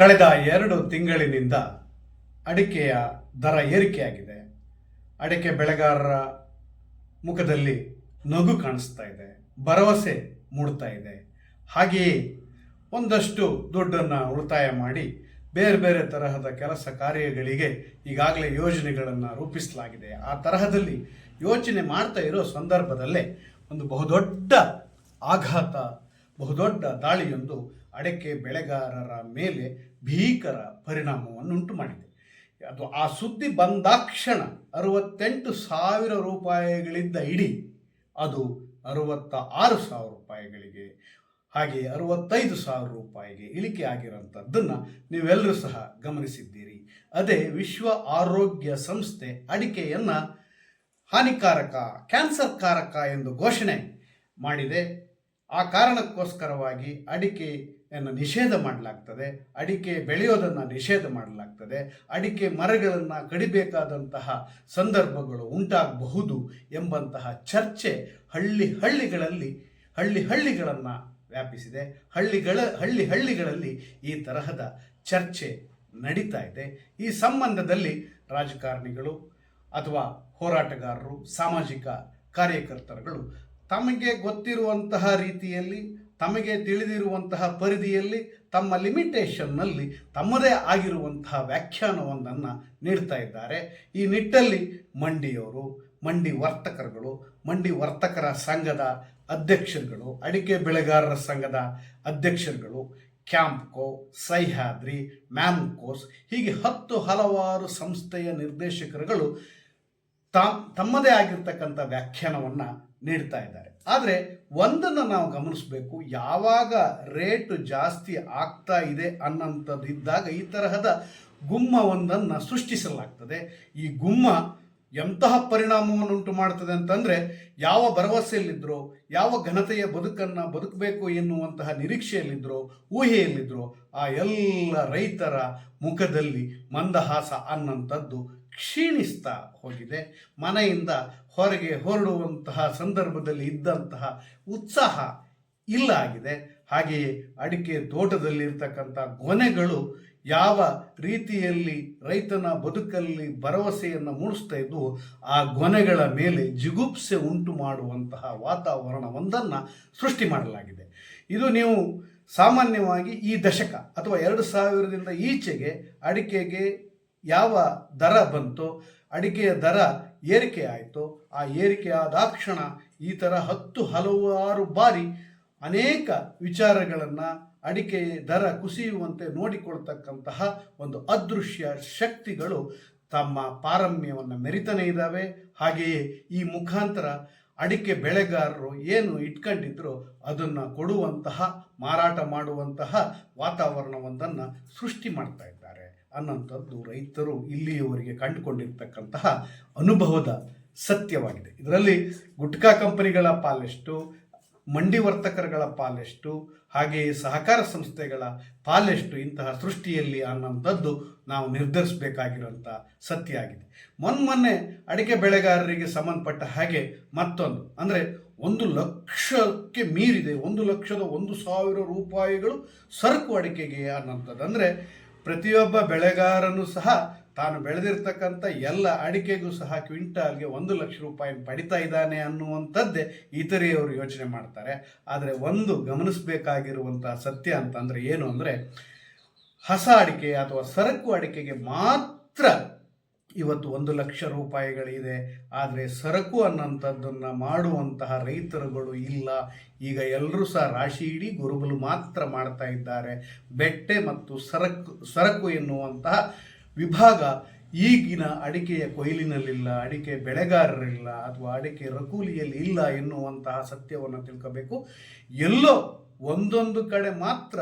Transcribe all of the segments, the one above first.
ಕಳೆದ ಎರಡು ತಿಂಗಳಿನಿಂದ ಅಡಿಕೆಯ ದರ ಏರಿಕೆಯಾಗಿದೆ. ಅಡಿಕೆ ಬೆಳೆಗಾರರ ಮುಖದಲ್ಲಿ ನಗು ಕಾಣಿಸ್ತಾ ಇದೆ, ಭರವಸೆ ಮೂಡ್ತಾ ಇದೆ. ಹಾಗೆಯೇ ಒಂದಷ್ಟು ದುಡ್ಡನ್ನು ಉಳಿತಾಯ ಮಾಡಿ ಬೇರೆ ಬೇರೆ ತರಹದ ಕೆಲಸ ಕಾರ್ಯಗಳಿಗೆ ಈಗಾಗಲೇ ಯೋಜನೆಗಳನ್ನು ರೂಪಿಸಲಾಗಿದೆ. ಆ ತರಹದಲ್ಲಿ ಯೋಚನೆ ಮಾಡ್ತಾ ಇರೋ ಸಂದರ್ಭದಲ್ಲೇ ಒಂದು ಬಹುದೊಡ್ಡ ಆಘಾತ, ಬಹುದೊಡ್ಡ ದಾಳಿಯೊಂದು ಅಡಕೆ ಬೆಳೆಗಾರರ ಮೇಲೆ ಭೀಕರ ಪರಿಣಾಮವನ್ನುಂಟು ಮಾಡಿದೆ ಅದು ಆ ಸುದ್ದಿ ಬಂದಾಕ್ಷಣ ಅರವತ್ತೆಂಟು ಸಾವಿರ ರೂಪಾಯಿಗಳಿದ್ದ ಇಡೀ, ಅದು ಅರವತ್ತ ಆರು ಸಾವಿರ ರೂಪಾಯಿಗಳಿಗೆ ಹಾಗೆ ಅರವತ್ತೈದು ಸಾವಿರ ರೂಪಾಯಿಗೆ ಇಳಿಕೆ ಆಗಿರುವಂಥದ್ದನ್ನು ನೀವೆಲ್ಲರೂ ಸಹ ಗಮನಿಸಿದ್ದೀರಿ. ಅದೇ ವಿಶ್ವ ಆರೋಗ್ಯ ಸಂಸ್ಥೆ ಅಡಿಕೆಯನ್ನು ಹಾನಿಕಾರಕ, ಕ್ಯಾನ್ಸರ್ ಕಾರಕ ಎಂದು ಘೋಷಣೆ ಮಾಡಿದೆ. ಆ ಕಾರಣಕ್ಕೋಸ್ಕರವಾಗಿ ಅಡಿಕೆಯನ್ನು ನಿಷೇಧ ಮಾಡಲಾಗ್ತದೆ, ಅಡಿಕೆ ಬೆಳೆಯೋದನ್ನು ನಿಷೇಧ ಮಾಡಲಾಗ್ತದೆ, ಅಡಿಕೆ ಮರಗಳನ್ನು ಕಡಿಬೇಕಾದಂತಹ ಸಂದರ್ಭಗಳು ಉಂಟಾಗಬಹುದು ಎಂಬಂತಹ ಚರ್ಚೆ ಹಳ್ಳಿ ಹಳ್ಳಿಗಳಲ್ಲಿ, ಹಳ್ಳಿ ಹಳ್ಳಿಗಳನ್ನು ವ್ಯಾಪಿಸಿದೆ. ಹಳ್ಳಿಗಳ, ಹಳ್ಳಿ ಹಳ್ಳಿಗಳಲ್ಲಿ ಈ ತರಹದ ಚರ್ಚೆ ನಡೀತಾ ಇದೆ. ಈ ಸಂಬಂಧದಲ್ಲಿ ರಾಜಕಾರಣಿಗಳು ಅಥವಾ ಹೋರಾಟಗಾರರು, ಸಾಮಾಜಿಕ ಕಾರ್ಯಕರ್ತರುಗಳು ತಮಗೆ ಗೊತ್ತಿರುವಂತಹ ರೀತಿಯಲ್ಲಿ ತಮಗೆ ತಿಳಿದಿರುವಂತಹ ಪರಿಧಿಯಲ್ಲಿ, ತಮ್ಮ ಲಿಮಿಟೇಷನ್ನಲ್ಲಿ ತಮ್ಮದೇ ಆಗಿರುವಂತಹ ವ್ಯಾಖ್ಯಾನವೊಂದನ್ನು ನೀಡ್ತಾ ಇದ್ದಾರೆ. ಈ ನಿಟ್ಟಲ್ಲಿ ಮಂಡಿಯವರು, ಮಂಡಿ ವರ್ತಕರುಗಳು, ಮಂಡಿ ವರ್ತಕರ ಸಂಘದ ಅಧ್ಯಕ್ಷರುಗಳು, ಅಡಿಕೆ ಬೆಳೆಗಾರರ ಸಂಘದ ಅಧ್ಯಕ್ಷರುಗಳು, ಕ್ಯಾಂಪ್ಕೋ, ಸಹ್ಯಾದ್ರಿ ಮ್ಯಾಮ್ಕೋಸ್ ಹೀಗೆ ಹತ್ತು ಹಲವಾರು ಸಂಸ್ಥೆಯ ನಿರ್ದೇಶಕರುಗಳು ತಮ್ಮದೇ ಆಗಿರ್ತಕ್ಕಂಥ ವ್ಯಾಖ್ಯಾನವನ್ನು ನೀಡ್ತಾ ಇದ್ದಾರೆ. ಆದರೆ ಒಂದನ್ನು ನಾವು ಗಮನಿಸಬೇಕು, ಯಾವಾಗ ರೇಟ್ ಜಾಸ್ತಿ ಆಗ್ತಾ ಇದೆ ಅನ್ನೋಂಥದ್ದು ಇದ್ದಾಗ ಈ ತರಹದ ಗುಮ್ಮ ಒಂದನ್ನು ಸೃಷ್ಟಿಸಲಾಗ್ತದೆ. ಈ ಗುಮ್ಮ ಎಂತಹ ಪರಿಣಾಮವನ್ನು ಉಂಟು ಮಾಡ್ತದೆ ಅಂತಂದರೆ, ಯಾವ ಭರವಸೆಯಲ್ಲಿದ್ದರೋ ಯಾವ ಘನತೆಯ ಬದುಕನ್ನು ಬದುಕಬೇಕು ಎನ್ನುವಂತಹ ನಿರೀಕ್ಷೆಯಲ್ಲಿದ್ದರು ಊಹೆಯಲ್ಲಿದ್ದರೋ ಆ ಎಲ್ಲ ರೈತರ ಮುಖದಲ್ಲಿ ಮಂದಹಾಸ ಅನ್ನಂಥದ್ದು ಕ್ಷೀಣಿಸ್ತಾ ಹೋಗಿದೆ. ಮನೆಯಿಂದ ಹೊರಗೆ ಹೊರಡುವಂತಹ ಸಂದರ್ಭದಲ್ಲಿ ಇದ್ದಂತಹ ಉತ್ಸಾಹ ಇಲ್ಲ ಆಗಿದೆ. ಹಾಗೆಯೇ ಅಡಿಕೆ ತೋಟದಲ್ಲಿರ್ತಕ್ಕಂಥ ಗೊನೆಗಳು ಯಾವ ರೀತಿಯಲ್ಲಿ ರೈತನ ಬದುಕಲ್ಲಿ ಭರವಸೆಯನ್ನು ಮೂಡಿಸ್ತಾ ಇದ್ದು ಆ ಗೊನೆಗಳ ಮೇಲೆ ಜಿಗುಪ್ಸೆ ಉಂಟು ಮಾಡುವಂತಹ ವಾತಾವರಣವೊಂದನ್ನು ಸೃಷ್ಟಿ ಮಾಡಲಾಗಿದೆ. ಇದು ನೀವು ಸಾಮಾನ್ಯವಾಗಿ ಈ ದಶಕ ಅಥವಾ ಎರಡು ಸಾವಿರದಿಂದ ಈಚೆಗೆ ಅಡಿಕೆಗೆ ಯಾವ ದರ ಬಂತೋ, ಅಡಿಕೆಯ ದರ ಏರಿಕೆ ಆಯಿತು. ಆ ಏರಿಕೆ ಆದಾಕ್ಷಣ ಈ ಥರ ಹತ್ತು ಹಲವಾರು ಬಾರಿ ಅನೇಕ ವಿಚಾರಗಳನ್ನು ಅಡಿಕೆ ದರ ಕುಸಿಯುವಂತೆ ನೋಡಿಕೊಳ್ತಕ್ಕಂತಹ ಒಂದು ಅದೃಶ್ಯ ಶಕ್ತಿಗಳು ತಮ್ಮ ಪಾರಮ್ಯವನ್ನು ಮೆರಿತಾನೆ ಇದ್ದಾವೆ. ಹಾಗೆಯೇ ಈ ಮುಖಾಂತರ ಅಡಿಕೆ ಬೆಳೆಗಾರರು ಏನು ಇಟ್ಕೊಂಡಿದ್ರು ಅದನ್ನು ಕೊಡುವಂತಹ, ಮಾರಾಟ ಮಾಡುವಂತಹ ವಾತಾವರಣವೊಂದನ್ನು ಸೃಷ್ಟಿ ಮಾಡ್ತಾ ಇದ್ದಾರೆ. ಅನ್ನೋಂಥದ್ದು ರೈತರು ಇಲ್ಲಿಯವರೆಗೆ ಕಂಡುಕೊಂಡಿರ್ತಕ್ಕಂತಹ ಅನುಭವದ ಸತ್ಯವಾಗಿದೆ. ಇದರಲ್ಲಿ ಗುಟ್ಕಾ ಕಂಪನಿಗಳ ಪಾಲೆಷ್ಟು, ಮಂಡಿ ವರ್ತಕರುಗಳ ಪಾಲೆಷ್ಟು, ಹಾಗೆಯೇ ಸಹಕಾರ ಸಂಸ್ಥೆಗಳ ಪಾಲೆಷ್ಟು ಇಂತಹ ಸೃಷ್ಟಿಯಲ್ಲಿ ಅನ್ನೋಂಥದ್ದು ನಾವು ನಿರ್ಧರಿಸಬೇಕಾಗಿರುವಂಥ ಸತ್ಯ ಆಗಿದೆ. ಮೊನ್ನೆ ಅಡಿಕೆ ಬೆಳೆಗಾರರಿಗೆ ಸಂಬಂಧಪಟ್ಟ ಹಾಗೆ ಮತ್ತೊಂದು, ಅಂದರೆ ಒಂದು ಲಕ್ಷಕ್ಕೆ ಮೀರಿದೆ, ಒಂದು ಲಕ್ಷದ ಒಂದು ಸಾವಿರ ರೂಪಾಯಿಗಳು ಸರಕು ಅಡಿಕೆಗೆ ಅನ್ನೋಂಥದ್ದು ಅಂದರೆ ಪ್ರತಿಯೊಬ್ಬ ಬೆಳೆಗಾರನು ಸಹ ತಾನು ಬೆಳೆದಿರ್ತಕ್ಕಂಥ ಎಲ್ಲ ಅಡಿಕೆಗೂ ಸಹ ಕ್ವಿಂಟಾಲ್ಗೆ ಒಂದು ಲಕ್ಷ ರೂಪಾಯಿ ಪಡಿತಾ ಇದ್ದಾನೆ ಅನ್ನುವಂಥದ್ದೇ ಇತರೆಯವರು ಯೋಚನೆ ಮಾಡ್ತಾರೆ. ಆದರೆ ಒಂದು ಗಮನಿಸಬೇಕಾಗಿರುವಂತಹ ಸತ್ಯ ಅಂತಂದರೆ ಏನು ಅಂದರೆ, ಹೊಸ ಅಡಿಕೆ ಅಥವಾ ಸರಕು ಅಡಿಕೆಗೆ ಮಾತ್ರ ಇವತ್ತು ಒಂದು ಲಕ್ಷ ರೂಪಾಯಿಗಳಿದೆ. ಆದರೆ ಸರಕು ಅನ್ನೋಂಥದ್ದನ್ನು ಮಾಡುವಂತಹ ರೈತರುಗಳು ಇಲ್ಲ. ಈಗ ಎಲ್ಲರೂ ಸಹ ರಾಶಿ ಇಡೀ ಗುರುಬಲು ಮಾತ್ರ ಮಾಡ್ತಾ ಇದ್ದಾರೆ. ಬೆಟ್ಟೆ ಮತ್ತು ಸರಕು ಸರಕು ಎನ್ನುವಂತಹ ವಿಭಾಗ ಈಗಿನ ಅಡಿಕೆಯ ಕೊಯ್ಲಿನಲ್ಲಿಲ್ಲ, ಅಡಿಕೆ ಬೆಳೆಗಾರರಿಲ್ಲ ಅಥವಾ ಅಡಿಕೆ ರಕೂಲಿಯಲ್ಲಿ ಇಲ್ಲ ಎನ್ನುವಂತಹ ಸತ್ಯವನ್ನು ತಿಳ್ಕೋಬೇಕು. ಎಲ್ಲೋ ಒಂದೊಂದು ಕಡೆ ಮಾತ್ರ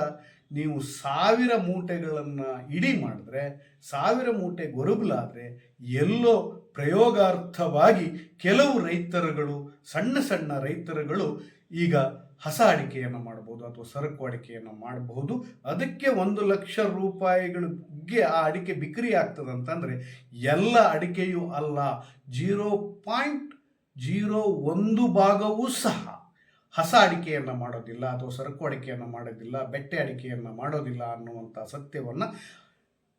ನೀವು ಸಾವಿರ ಮೂಟೆಗಳನ್ನು ಇಡಿ ಮಾಡಿದ್ರೆ, ಸಾವಿರ ಮೂಟೆ ಗೊರಗುಲಾದರೆ ಎಲ್ಲೋ ಪ್ರಯೋಗಾರ್ಥವಾಗಿ ಕೆಲವು ರೈತರುಗಳು, ಸಣ್ಣ ಸಣ್ಣ ರೈತರುಗಳು ಈಗ ಹೊಸ ಅಡಿಕೆಯನ್ನು ಮಾಡಬಹುದು ಅಥವಾ ಸರಕು ಅಡಿಕೆಯನ್ನು ಮಾಡಬಹುದು ಅದಕ್ಕೆ ಒಂದು ಲಕ್ಷ ರೂಪಾಯಿಗಳಿಗೆ ಆ ಅಡಿಕೆ ಬಿಕ್ರಿ ಆಗ್ತದೆ ಅಂತಂದರೆ, ಎಲ್ಲ ಅಡಿಕೆಯೂ ಅಲ್ಲ, ಜೀರೋ ಪಾಯಿಂಟ್ ಜೀರೋ ಒಂದು ಭಾಗವೂ ಸಹ ಹಸ ಅಡಿಕೆಯನ್ನು ಮಾಡೋದಿಲ್ಲ ಅಥವಾ ಸರಕು ಅಡಿಕೆಯನ್ನು ಮಾಡೋದಿಲ್ಲ, ಬೆಟ್ಟೆ ಅಡಿಕೆಯನ್ನು ಮಾಡೋದಿಲ್ಲ ಅನ್ನುವಂಥ ಸತ್ಯವನ್ನು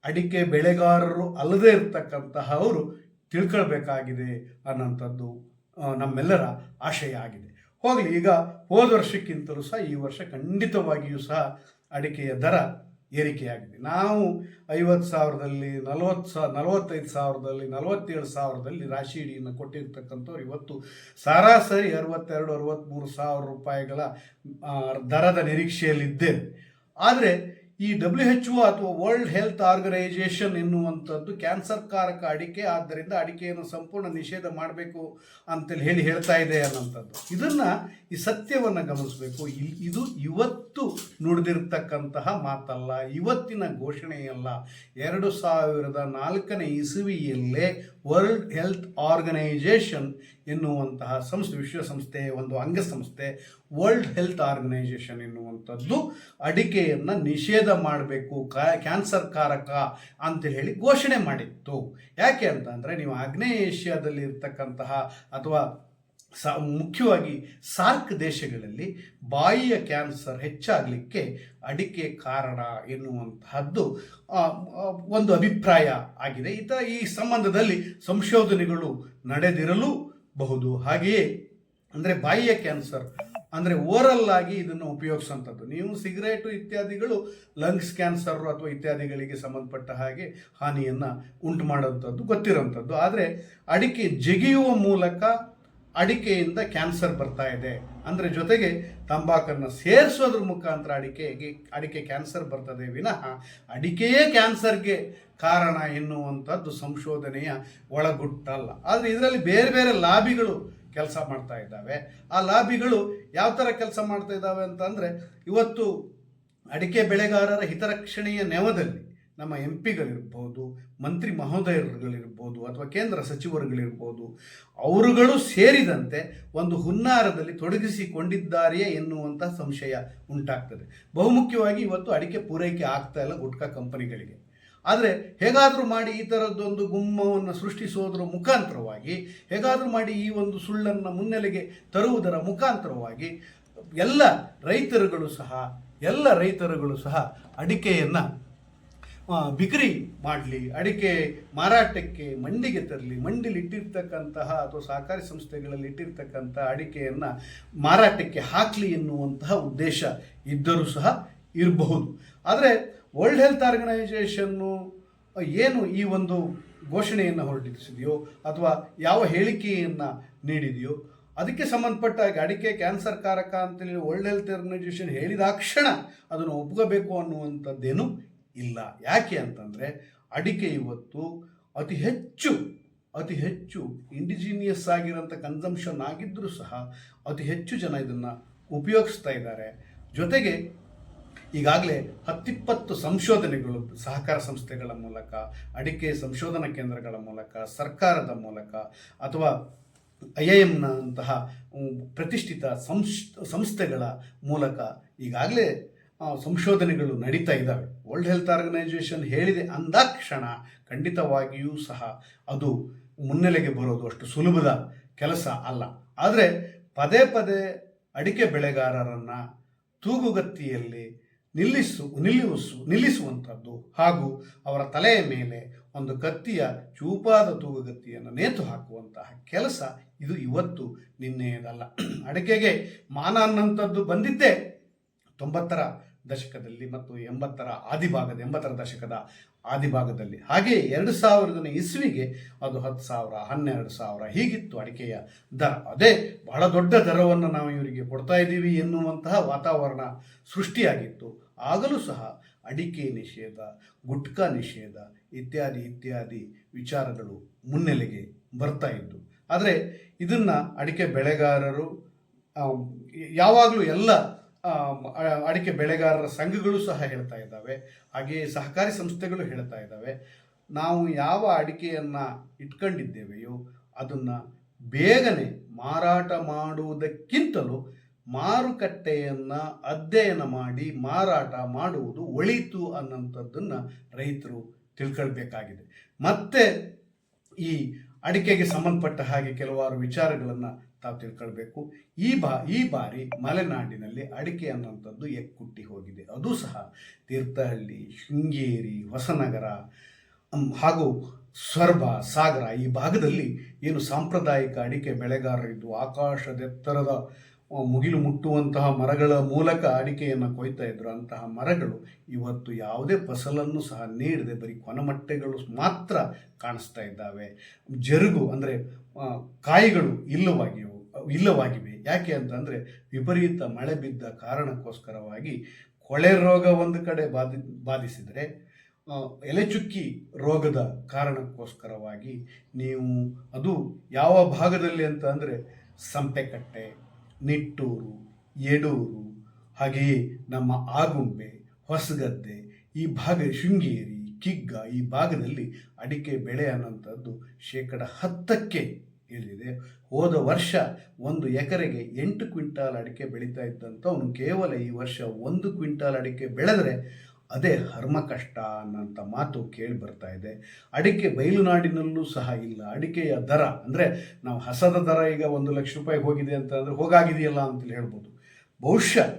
ಅಡಿಕೆ ಬೆಳೆಗಾರರು ಅಲ್ಲದೇ ಇರತಕ್ಕಂತಹ ಅವರು ತಿಳ್ಕೊಳ್ಬೇಕಾಗಿದೆ ಅನ್ನೋಂಥದ್ದು ನಮ್ಮೆಲ್ಲರ ಆಶಯ ಆಗಿದೆ. ಹೋಗಲಿ, ಈಗ ಹೋದ ವರ್ಷಕ್ಕಿಂತಲೂ ಸಹ ಈ ವರ್ಷ ಖಂಡಿತವಾಗಿಯೂ ಸಹ ಅಡಿಕೆಯ ದರ ಏರಿಕೆಯಾಗಿದೆ. ನಾವು ಐವತ್ತು ಸಾವಿರದಲ್ಲಿ, ನಲವತ್ತು ಸಾ, ನಲವತ್ತೈದು ಸಾವಿರದಲ್ಲಿ, ನಲವತ್ತೇಳು ಸಾವಿರದಲ್ಲಿ ರಾಶಿ ಇಡಿಯನ್ನು ಕೊಟ್ಟಿರ್ತಕ್ಕಂಥವ್ರು ಇವತ್ತು ಸರಾಸರಿ ಅರವತ್ತೆರಡು ಅರವತ್ತ್ಮೂರು ಸಾವಿರ ರೂಪಾಯಿಗಳ ದರದ ನಿರೀಕ್ಷೆಯಲ್ಲಿದ್ದೇವೆ. ಆದರೆ ಈ ಡಬ್ಲ್ಯೂ ಎಚ್ ಒ ಅಥವಾ ವರ್ಲ್ಡ್ ಹೆಲ್ತ್ ಆರ್ಗನೈಜೇಷನ್ ಎನ್ನುವಂಥದ್ದು ಕ್ಯಾನ್ಸರ್ ಕಾರಕ ಅಡಿಕೆ. ಆದ್ದರಿಂದ ಅಡಿಕೆಯನ್ನು ಸಂಪೂರ್ಣ ನಿಷೇಧ ಮಾಡಬೇಕು ಅಂತೇಳಿ ಹೇಳಿ ಹೇಳ್ತಾ ಇದೆ ಅನ್ನೋಂಥದ್ದು ಇದನ್ನು ಈ ಸತ್ಯವನ್ನು ಗಮನಿಸಬೇಕು. ಇದು ಇವತ್ತು ನುಡಿದಿರ್ತಕ್ಕಂತಹ ಮಾತಲ್ಲ. ಇವತ್ತಿನ ಘೋಷಣೆಯಲ್ಲ. ಎರಡು ಸಾವಿರದ ನಾಲ್ಕನೇ ಇಸುವಿಯಲ್ಲೇ ವರ್ಲ್ಡ್ ಹೆಲ್ತ್ ಆರ್ಗನೈಜೇಷನ್ ಎನ್ನುವಂತಹ ಸಂಸ್ಥೆ ವಿಶ್ವಸಂಸ್ಥೆ ಒಂದು ಅಂಗಸಂಸ್ಥೆ, ವರ್ಲ್ಡ್ ಹೆಲ್ತ್ ಆರ್ಗನೈಜೇಷನ್ ಎನ್ನುವಂಥದ್ದು ಅಡಿಕೆಯನ್ನು ನಿಷೇಧ ಮಾಡಬೇಕು ಕ್ಯಾನ್ಸರ್ ಕಾರಕ ಅಂತ ಹೇಳಿ ಘೋಷಣೆ ಮಾಡಿತ್ತು. ಯಾಕೆ ಅಂತಂದರೆ, ನೀವು ಆಗ್ನೇಯ ಏಷ್ಯಾದಲ್ಲಿ ಇರ್ತಕ್ಕಂತಹ ಅಥವಾ ಸ, ಮುಖ್ಯವಾಗಿ ಸಾರ್ಕ್ ದೇಶಗಳಲ್ಲಿ ಬಾಯಿಯ ಕ್ಯಾನ್ಸರ್ ಹೆಚ್ಚಾಗಲಿಕ್ಕೆ ಅಡಿಕೆ ಕಾರಣ ಎನ್ನುವಂತಹದ್ದು ಒಂದು ಅಭಿಪ್ರಾಯ ಆಗಿದೆ. ಈತ ಈ ಸಂಬಂಧದಲ್ಲಿ ಸಂಶೋಧನೆಗಳು ನಡೆದಿರಲು ಬಹುದು ಹಾಗೆಯೇ ಅಂದರೆ ಬಾಯಿಯ ಕ್ಯಾನ್ಸರ್ ಅಂದರೆ ಓರಲ್ ಆಗಿ ಇದನ್ನು ಉಪಯೋಗಿಸುವಂಥದ್ದು ನೀವು ಸಿಗರೇಟು ಇತ್ಯಾದಿಗಳು, ಲಂಗ್ಸ್ ಕ್ಯಾನ್ಸರ್ ಅಥವಾ ಇತ್ಯಾದಿಗಳಿಗೆ ಸಂಬಂಧಪಟ್ಟ ಹಾಗೆ ಹಾನಿಯನ್ನು ಉಂಟು ಮಾಡುವಂಥದ್ದು ಗೊತ್ತಿರೋಂಥದ್ದು ಆದರೆ ಅಡಿಕೆ ಜಗಿಯುವ ಮೂಲಕ ಅಡಿಕೆಯಿಂದ ಕ್ಯಾನ್ಸರ್ ಬರ್ತಾ ಇದೆ. ಅಂದರೆ ಜೊತೆಗೆ ತಂಬಾಕನ್ನು ಸೇರಿಸೋದ್ರ ಮುಖಾಂತರ ಅಡಿಕೆಗೆ, ಅಡಿಕೆ ಕ್ಯಾನ್ಸರ್ ಬರ್ತದೆ ವಿನಃ ಅಡಿಕೆಯೇ ಕ್ಯಾನ್ಸರ್ಗೆ ಕಾರಣ ಎನ್ನುವಂಥದ್ದು ಸಂಶೋಧನೆಯ ಒಳಗುಟ್ಟಲ್ಲ. ಆದರೆ ಇದರಲ್ಲಿ ಬೇರೆ ಬೇರೆ ಲಾಬಿಗಳು ಕೆಲಸ ಮಾಡ್ತಾ ಇದ್ದಾವೆ. ಆ ಲಾಬಿಗಳು ಯಾವ ಥರ ಕೆಲಸ ಮಾಡ್ತಾ ಇದ್ದಾವೆ ಅಂತಂದರೆ ಇವತ್ತು ಅಡಿಕೆ ಬೆಳೆಗಾರರ ಹಿತರಕ್ಷಣೆಯ ನೆವದಲ್ಲಿ ನಮ್ಮ ಎಂ ಪಿಗಳಿರ್ಬೋದು ಮಂತ್ರಿ ಮಹೋದಯರುಗಳಿರ್ಬೋದು ಅಥವಾ ಕೇಂದ್ರ ಸಚಿವರುಗಳಿರ್ಬೋದು, ಅವರುಗಳು ಸೇರಿದಂತೆ ಒಂದು ಹುನ್ನಾರದಲ್ಲಿ ತೊಡಗಿಸಿಕೊಂಡಿದ್ದಾರೆಯೇ ಎನ್ನುವಂಥ ಸಂಶಯ ಉಂಟಾಗ್ತದೆ. ಬಹುಮುಖ್ಯವಾಗಿ ಇವತ್ತು ಅಡಿಕೆ ಪೂರೈಕೆ ಆಗ್ತಾ ಇಲ್ಲ ಗುಟ್ಕಾ ಕಂಪನಿಗಳಿಗೆ. ಆದರೆ ಹೇಗಾದರೂ ಮಾಡಿ ಈ ಥರದ್ದೊಂದು ಗುಮ್ಮವನ್ನು ಸೃಷ್ಟಿಸೋದರ ಮುಖಾಂತರವಾಗಿ, ಹೇಗಾದರೂ ಮಾಡಿ ಈ ಒಂದು ಸುಳ್ಳನ್ನು ಮುನ್ನೆಲೆಗೆ ತರುವುದರ ಮುಖಾಂತರವಾಗಿ ಎಲ್ಲ ರೈತರುಗಳು ಸಹ, ಎಲ್ಲ ರೈತರುಗಳು ಸಹ ಅಡಿಕೆಯನ್ನು ಬಿಕ್ರಿ ಮಾಡಲಿ, ಅಡಿಕೆ ಮಾರಾಟಕ್ಕೆ ಮಂಡಿಗೆ ತರಲಿ, ಮಂಡಿಲಿ ಇಟ್ಟಿರ್ತಕ್ಕಂತಹ ಅಥವಾ ಸಹಕಾರಿ ಸಂಸ್ಥೆಗಳಲ್ಲಿ ಇಟ್ಟಿರ್ತಕ್ಕಂಥ ಅಡಿಕೆಯನ್ನು ಮಾರಾಟಕ್ಕೆ ಹಾಕಲಿ ಎನ್ನುವಂತಹ ಉದ್ದೇಶ ಇದ್ದರೂ ಸಹ ಇರಬಹುದು. ಆದರೆ ವರ್ಲ್ಡ್ ಹೆಲ್ತ್ ಆರ್ಗನೈಸೇಷನ್ನು ಏನು ಈ ಒಂದು ಘೋಷಣೆಯನ್ನು ಹೊರಡಿಸಿದೆಯೋ ಅಥವಾ ಯಾವ ಹೇಳಿಕೆಯನ್ನು ನೀಡಿದೆಯೋ, ಅದಕ್ಕೆ ಸಂಬಂಧಪಟ್ಟ ಅಡಿಕೆ ಕ್ಯಾನ್ಸರ್ ಕಾರಕ ಅಂತೇಳಿ ವರ್ಲ್ಡ್ ಹೆಲ್ತ್ ಆರ್ಗನೈಸೇಷನ್ ಹೇಳಿದಾಕ್ಷಣ ಅದನ್ನು ಒಪ್ಕೋಬೇಕು ಅನ್ನುವಂಥದ್ದೇನು ಇಲ್ಲ. ಯಾಕೆ ಅಂತಂದರೆ ಅಡಿಕೆ ಇವತ್ತು ಅತಿ ಹೆಚ್ಚು ಅತಿ ಹೆಚ್ಚು ಇಂಡಿಜಿನಿಯಸ್ ಆಗಿರೋಂಥ ಕನ್ಸಂಪ್ಷನ್ ಆಗಿದ್ದರೂ ಸಹ ಅತಿ ಹೆಚ್ಚು ಜನ ಇದನ್ನು ಉಪಯೋಗಿಸ್ತಾ ಇದ್ದಾರೆ. ಜೊತೆಗೆ ಈಗಾಗಲೇ ಹತ್ತಿಪ್ಪತ್ತು ಸಂಶೋಧನೆಗಳು ಸಹಕಾರ ಸಂಸ್ಥೆಗಳ ಮೂಲಕ, ಅಡಿಕೆ ಸಂಶೋಧನಾ ಕೇಂದ್ರಗಳ ಮೂಲಕ, ಸರ್ಕಾರದ ಮೂಲಕ ಅಥವಾ ಐ ಐ ಎಮ್ನಂತಹ ಪ್ರತಿಷ್ಠಿತ ಸಂಸ್ಥೆಗಳ ಮೂಲಕ ಈಗಾಗಲೇ ಸಂಶೋಧನೆಗಳು ನಡೀತಾ ಇದ್ದಾವೆ. ವರ್ಲ್ಡ್ ಹೆಲ್ತ್ ಆರ್ಗನೈಸೇಷನ್ ಹೇಳಿದೆ ಅಂದಾಕ್ಷಣ ಖಂಡಿತವಾಗಿಯೂ ಸಹ ಅದು ಮುನ್ನೆಲೆಗೆ ಬರೋದು ಅಷ್ಟು ಸುಲಭದ ಕೆಲಸ ಅಲ್ಲ. ಆದರೆ ಪದೇ ಪದೇ ಅಡಿಕೆ ಬೆಳೆಗಾರರನ್ನು ತೂಗುಗತ್ತಿಯಲ್ಲಿ ನಿಲ್ಲಿಸು ನಿಲ್ಲಿಸು ನಿಲ್ಲಿಸುವಂಥದ್ದು ಹಾಗೂ ಅವರ ತಲೆಯ ಮೇಲೆ ಒಂದು ಕತ್ತಿಯ ಚೂಪಾದ ತೂಗುಗತ್ತಿಯನ್ನು ನೇತು ಹಾಕುವಂತಹ ಕೆಲಸ ಇದು ಇವತ್ತು ನಿನ್ನೆಯದಲ್ಲ. ಅಡಿಕೆಗೆ ಮಾನ ಅನ್ನೋಂಥದ್ದು ಬಂದಿದ್ದೇ ತೊಂಬತ್ತರ ದಶಕದಲ್ಲಿ ಮತ್ತು ಎಂಬತ್ತರ ಆದಿಭಾಗದ, ಎಂಬತ್ತರ ದಶಕದ ಆದಿಭಾಗದಲ್ಲಿ. ಹಾಗೆಯೇ ಎರಡು ಸಾವಿರದನೇ ಇಸ್ವಿಗೆ ಅದು ಹತ್ತು ಸಾವಿರ, ಹನ್ನೆರಡು ಸಾವಿರ ಹೀಗಿತ್ತು ಅಡಿಕೆಯ ದರ. ಅದೇ ಬಹಳ ದೊಡ್ಡ ದರವನ್ನು ನಾವು ಇವರಿಗೆ ಕೊಡ್ತಾ ಇದ್ದೀವಿ ಎನ್ನುವಂತಹ ವಾತಾವರಣ ಸೃಷ್ಟಿಯಾಗಿತ್ತು. ಆಗಲೂ ಸಹ ಅಡಿಕೆ ನಿಷೇಧ, ಗುಟ್ಕಾ ನಿಷೇಧ ಇತ್ಯಾದಿ ಇತ್ಯಾದಿ ವಿಚಾರಗಳು ಮುನ್ನೆಲೆಗೆ ಬರ್ತಾ ಇದ್ದು. ಆದರೆ ಇದನ್ನು ಅಡಿಕೆ ಬೆಳೆಗಾರರು ಯಾವಾಗಲೂ ಎಲ್ಲ ಅಡಿಕೆ ಬೆಳೆಗಾರರ ಸಂಘಗಳು ಸಹ ಹೇಳ್ತಾ ಇದ್ದಾವೆ. ಹಾಗೆಯೇ ಸಹಕಾರಿ ಸಂಸ್ಥೆಗಳು ಹೇಳ್ತಾ ಇದ್ದಾವೆ. ನಾವು ಯಾವ ಅಡಿಕೆಯನ್ನು ಇಟ್ಕೊಂಡಿದ್ದೇವೆಯೋ ಅದನ್ನು ಬೇಗನೆ ಮಾರಾಟ ಮಾಡುವುದಕ್ಕಿಂತಲೂ ಮಾರುಕಟ್ಟೆಯನ್ನು ಅಧ್ಯಯನ ಮಾಡಿ ಮಾರಾಟ ಮಾಡುವುದು ಒಳಿತು ಅನ್ನೋಂಥದ್ದನ್ನು ರೈತರು ತಿಳ್ಕೊಳ್ಬೇಕಾಗಿದೆ. ಮತ್ತೆ ಈ ಅಡಿಕೆಗೆ ಸಂಬಂಧಪಟ್ಟ ಹಾಗೆ ಕೆಲವಾರು ವಿಚಾರಗಳನ್ನು ತಾವು ತಿಳ್ಕೊಳ್ಬೇಕು. ಈ ಬಾ, ಈ ಬಾರಿ ಮಲೆನಾಡಿನಲ್ಲಿ ಅಡಿಕೆ ಅನ್ನುವಂಥದ್ದು ಎಕ್ಕುಟ್ಟಿ ಹೋಗಿದೆ. ಅದು ಸಹ ತೀರ್ಥಹಳ್ಳಿ, ಶೃಂಗೇರಿ, ಹೊಸನಗರ ಹಾಗೂ ಸ್ವರ್ಭ ಸಾಗರ ಈ ಭಾಗದಲ್ಲಿ ಏನು ಸಾಂಪ್ರದಾಯಿಕ ಅಡಿಕೆ ಬೆಳೆಗಾರರಿದ್ದು ಆಕಾಶದೆತ್ತರದ ಮುಗಿಲು ಮುಟ್ಟುವಂತಹ ಮರಗಳ ಮೂಲಕ ಅಡಿಕೆಯನ್ನು ಕೊಯ್ತಾ ಇದ್ರು. ಅಂತಹ ಮರಗಳು ಇವತ್ತು ಯಾವುದೇ ಫಸಲನ್ನು ಸಹ ನೀಡದೆ ಬರೀ ಕೊನಮಟ್ಟೆಗಳು ಮಾತ್ರ ಕಾಣಿಸ್ತಾ ಇದ್ದಾವೆ. ಜರುಗು ಅಂದರೆ ಕಾಯಿಗಳು ಇಲ್ಲವಾಗಿವೆ ಇಲ್ಲವಾಗಿವೆ. ಯಾಕೆ ಅಂತಂದರೆ ವಿಪರೀತ ಮಳೆ ಬಿದ್ದ ಕಾರಣಕ್ಕೋಸ್ಕರವಾಗಿ ಕೊಳೆ ರೋಗ ಒಂದು ಕಡೆ ಬಾಧಿ, ಬಾಧಿಸಿದರೆ ಎಲೆಚುಕ್ಕಿ ರೋಗದ ಕಾರಣಕ್ಕೋಸ್ಕರವಾಗಿ ನೀವು ಅದು ಯಾವ ಭಾಗದಲ್ಲಿ ಅಂತ ಅಂದರೆ ಸಂಪೆಕಟ್ಟೆ, ನಿಟ್ಟೂರು, ಎಡೂರು, ಹಾಗೆಯೇ ನಮ್ಮ ಆಗುಂಬೆ, ಹೊಸಗದ್ದೆ, ಈ ಭಾಗ ಶೃಂಗೇರಿ, ಕಿಗ್ಗ ಈ ಭಾಗದಲ್ಲಿ ಅಡಿಕೆ ಬೆಳೆ ಅನ್ನೋಂಥದ್ದು ಶೇಕಡ ಹತ್ತಕ್ಕೆ ಇಳಿದಿದೆ ಹೋದ ವರ್ಷ ಒಂದು ಎಕರೆಗೆ ಎಂಟು ಕ್ವಿಂಟಾಲ್ ಅಡಿಕೆ ಬೆಳೀತಾ ಇದ್ದಂಥವನು ಕೇವಲ ಈ ವರ್ಷ ಒಂದು ಕ್ವಿಂಟಾಲ್ ಅಡಿಕೆ ಬೆಳೆದರೆ ಅದೇ ಹರ್ಮ ಕಷ್ಟ ಅನ್ನೋಂಥ ಮಾತು ಕೇಳಿ ಬರ್ತಾ ಇದೆ. ಅಡಿಕೆ ಬಯಲುನಾಡಿನಲ್ಲೂ ಸಹ ಇಲ್ಲ. ಅಡಿಕೆಯ ದರ ಅಂದರೆ ನಾವು ಹಸದ ದರ ಈಗ ಒಂದು ಲಕ್ಷ ರೂಪಾಯಿ ಹೋಗಿದೆ ಅಂತಂದರೆ ಹೋಗಾಗಿದೆಯಲ್ಲ ಅಂತೇಳಿ ಹೇಳ್ಬೋದು. ಬಹುಶಃ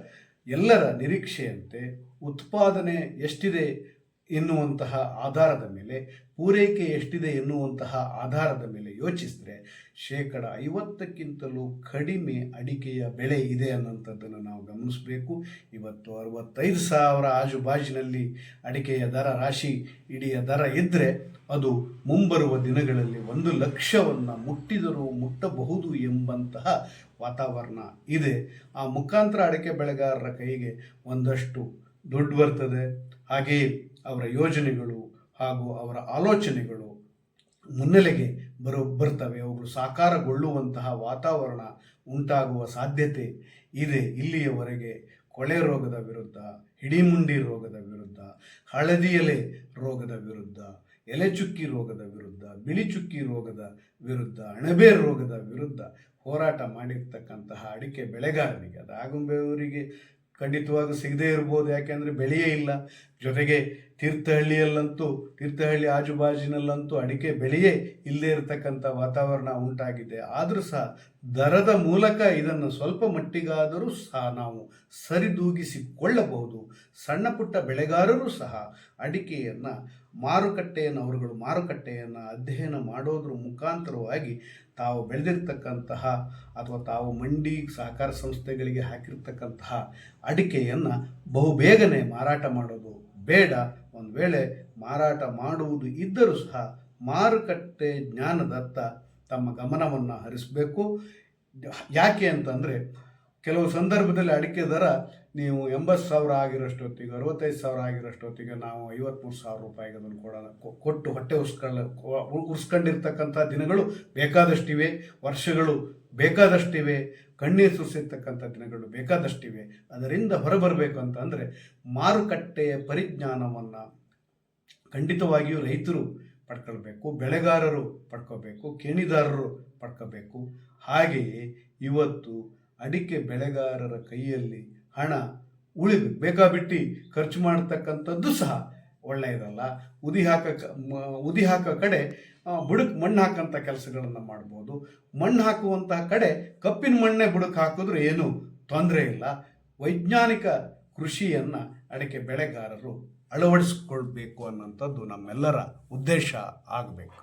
ಎಲ್ಲರ ನಿರೀಕ್ಷೆಯಂತೆ ಉತ್ಪಾದನೆ ಎಷ್ಟಿದೆ? ಎನ್ನುವಂತಹ ಆಧಾರದ ಮೇಲೆ, ಪೂರೈಕೆ ಎಷ್ಟಿದೆ ಎನ್ನುವಂತಹ ಆಧಾರದ ಮೇಲೆ ಯೋಚಿಸಿದ್ರೆ, ಶೇಕಡ ಐವತ್ತಕ್ಕಿಂತಲೂ ಕಡಿಮೆ ಅಡಿಕೆಯ ಬೆಳೆ ಇದೆ ಅನ್ನೋಂಥದ್ದನ್ನು ನಾವು ಗಮನಿಸಬೇಕು. ಇವತ್ತು ಅರವತ್ತೈದು ಸಾವಿರ ಆಜುಬಾಜಿನಲ್ಲಿ ಅಡಿಕೆಯ ದರ, ರಾಶಿ ಇಡಿಯ ದರ ಇದ್ದರೆ ಅದು ಮುಂಬರುವ ದಿನಗಳಲ್ಲಿ ಒಂದು ಲಕ್ಷವನ್ನು ಮುಟ್ಟಿದರೂ ಮುಟ್ಟಬಹುದು ಎಂಬಂತಹ ವಾತಾವರಣ ಇದೆ. ಆ ಮುಖಾಂತರ ಅಡಿಕೆ ಬೆಳೆಗಾರರ ಕೈಗೆ ಒಂದಷ್ಟು ದುಡ್ಡು ಬರ್ತದೆ. ಹಾಗೆಯೇ ಅವರ ಯೋಜನೆಗಳು ಹಾಗೂ ಅವರ ಆಲೋಚನೆಗಳು ಮುನ್ನೆಲೆಗೆ ಬರೋ, ಬರ್ತವೆ. ಅವುಗಳು ಸಾಕಾರಗೊಳ್ಳುವಂತಹ ವಾತಾವರಣ ಉಂಟಾಗುವ ಸಾಧ್ಯತೆ ಇದೆ. ಇಲ್ಲಿಯವರೆಗೆ ಕೊಳೆ ರೋಗದ ವಿರುದ್ಧ, ಹಿಡಿಮುಂಡಿ ರೋಗದ ವಿರುದ್ಧ ಹಳದಿ ಎಲೆ ರೋಗದ ವಿರುದ್ಧ ಎಲೆ ಚುಕ್ಕಿ ರೋಗದ ವಿರುದ್ಧ ಬಿಳಿ ಚುಕ್ಕಿ ರೋಗದ ವಿರುದ್ಧ, ಅಣಬೆ ರೋಗದ ವಿರುದ್ಧ ಹೋರಾಟ ಮಾಡಿರ್ತಕ್ಕಂತಹ ಅಡಿಕೆ ಬೆಳೆಗಾರರಿಗೆ ಅದು ಆಗುಂಬೆಯವರಿಗೆ ಖಂಡಿತವಾಗಿ ಸಿಗದೇ ಇರ್ಬೋದು. ಯಾಕೆಂದರೆ ಬೆಳೆಯೇ ಇಲ್ಲ. ಜೊತೆಗೆ ತೀರ್ಥಹಳ್ಳಿಯಲ್ಲಂತೂ, ತೀರ್ಥಹಳ್ಳಿ ಆಜುಬಾಜಿನಲ್ಲಂತೂ ಅಡಿಕೆ ಬೆಳೆಯೇ ಇಲ್ಲದೇ ಇರತಕ್ಕಂಥ ವಾತಾವರಣ ಉಂಟಾಗಿದೆ. ಆದರೂ ಸಹ ದರದ ಮೂಲಕ ಇದನ್ನು ಸ್ವಲ್ಪ ಮಟ್ಟಿಗಾದರೂ ಸಹ ನಾವು ಸರಿದೂಗಿಸಿಕೊಳ್ಳಬಹುದು. ಸಣ್ಣ ಪುಟ್ಟ ಬೆಳೆಗಾರರು ಸಹ ಅಡಿಕೆಯನ್ನು ಮಾರುಕಟ್ಟೆಯನ್ನು, ಅವರುಗಳು ಮಾರುಕಟ್ಟೆಯನ್ನು ಅಧ್ಯಯನ ಮಾಡೋದ್ರ ಮುಖಾಂತರವಾಗಿ ತಾವು ಬೆಳೆದಿರ್ತಕ್ಕಂತಹ ಅಥವಾ ತಾವು ಮಂಡಿ ಸಹಕಾರ ಸಂಸ್ಥೆಗಳಿಗೆ ಹಾಕಿರ್ತಕ್ಕಂತಹ ಅಡಿಕೆಯನ್ನು ಬಹುಬೇಗನೆ ಮಾರಾಟ ಮಾಡೋದು ಬೇಡ. ಒಂದು ವೇಳೆ ಮಾರಾಟ ಮಾಡುವುದು ಇದ್ದರೂ ಸಹ ಮಾರುಕಟ್ಟೆ ಜ್ಞಾನದತ್ತ ತಮ್ಮ ಗಮನವನ್ನು ಹರಿಸಬೇಕು. ಯಾಕೆ ಅಂತಂದರೆ ಕೆಲವು ಸಂದರ್ಭದಲ್ಲಿ ಅಡಿಕೆ ದರ ನೀವು ಎಂಬತ್ತು ಸಾವಿರ ಆಗಿರೋಷ್ಟೊತ್ತಿಗೆ, ಅರವತ್ತೈದು ಸಾವಿರ ಆಗಿರೋಷ್ಟೊತ್ತಿಗೆ ನಾವು ಐವತ್ತ್ಮೂರು ಸಾವಿರ ರೂಪಾಯಿಗೆ ಅದನ್ನು ಕೊಡೋಣ ಕೊಟ್ಟು ಹೊಟ್ಟೆ ಉರ್ಸ್ಕೊಳ್ಳ ಉರ್ಸ್ಕೊಂಡಿರ್ತಕ್ಕಂಥ ದಿನಗಳು ಬೇಕಾದಷ್ಟಿವೆ, ವರ್ಷಗಳು ಬೇಕಾದಷ್ಟಿವೆ, ಕಣ್ಣೀರು ಸುರಿಸಿರ್ತಕ್ಕಂಥ ದಿನಗಳು ಬೇಕಾದಷ್ಟಿವೆ. ಅದರಿಂದ ಹೊರಬರಬೇಕು ಅಂತಂದರೆ ಮಾರುಕಟ್ಟೆಯ ಪರಿಜ್ಞಾನವನ್ನು ಖಂಡಿತವಾಗಿಯೂ ರೈತರು ಪಡ್ಕೊಳ್ಬೇಕು, ಬೆಳೆಗಾರರು ಪಡ್ಕೋಬೇಕು ಕೇಣಿದಾರರು ಪಡ್ಕೋಬೇಕು ಹಾಗೆಯೇ ಇವತ್ತು ಅಡಿಕೆ ಬೆಳೆಗಾರರ ಕೈಯಲ್ಲಿ ಹಣ ಉಳಿದು ಬೇಕಾಬಿಟ್ಟಿ ಖರ್ಚು ಮಾಡ್ತಕ್ಕಂಥದ್ದು ಸಹ ಒಳ್ಳೆಯದಲ್ಲ. ಉದಿ ಹಾಕ ಉದಿ ಹಾಕೋ ಕಡೆ ಬುಡಕ್ಕೆ ಮಣ್ಣು ಹಾಕೋಂಥ ಕೆಲಸಗಳನ್ನು ಮಾಡ್ಬೋದು. ಮಣ್ಣು ಹಾಕುವಂತಹ ಕಡೆ ಕಪ್ಪಿನ ಮಣ್ಣೆ ಬುಡಕ್ಕೆ ಹಾಕಿದ್ರೆ ಏನೂ ತೊಂದರೆ ಇಲ್ಲ. ವೈಜ್ಞಾನಿಕ ಕೃಷಿಯನ್ನು ಅಡಿಕೆ ಬೆಳೆಗಾರರು ಅಳವಡಿಸ್ಕೊಳ್ಬೇಕು ಅನ್ನೋಂಥದ್ದು ನಮ್ಮೆಲ್ಲರ ಉದ್ದೇಶ ಆಗಬೇಕು.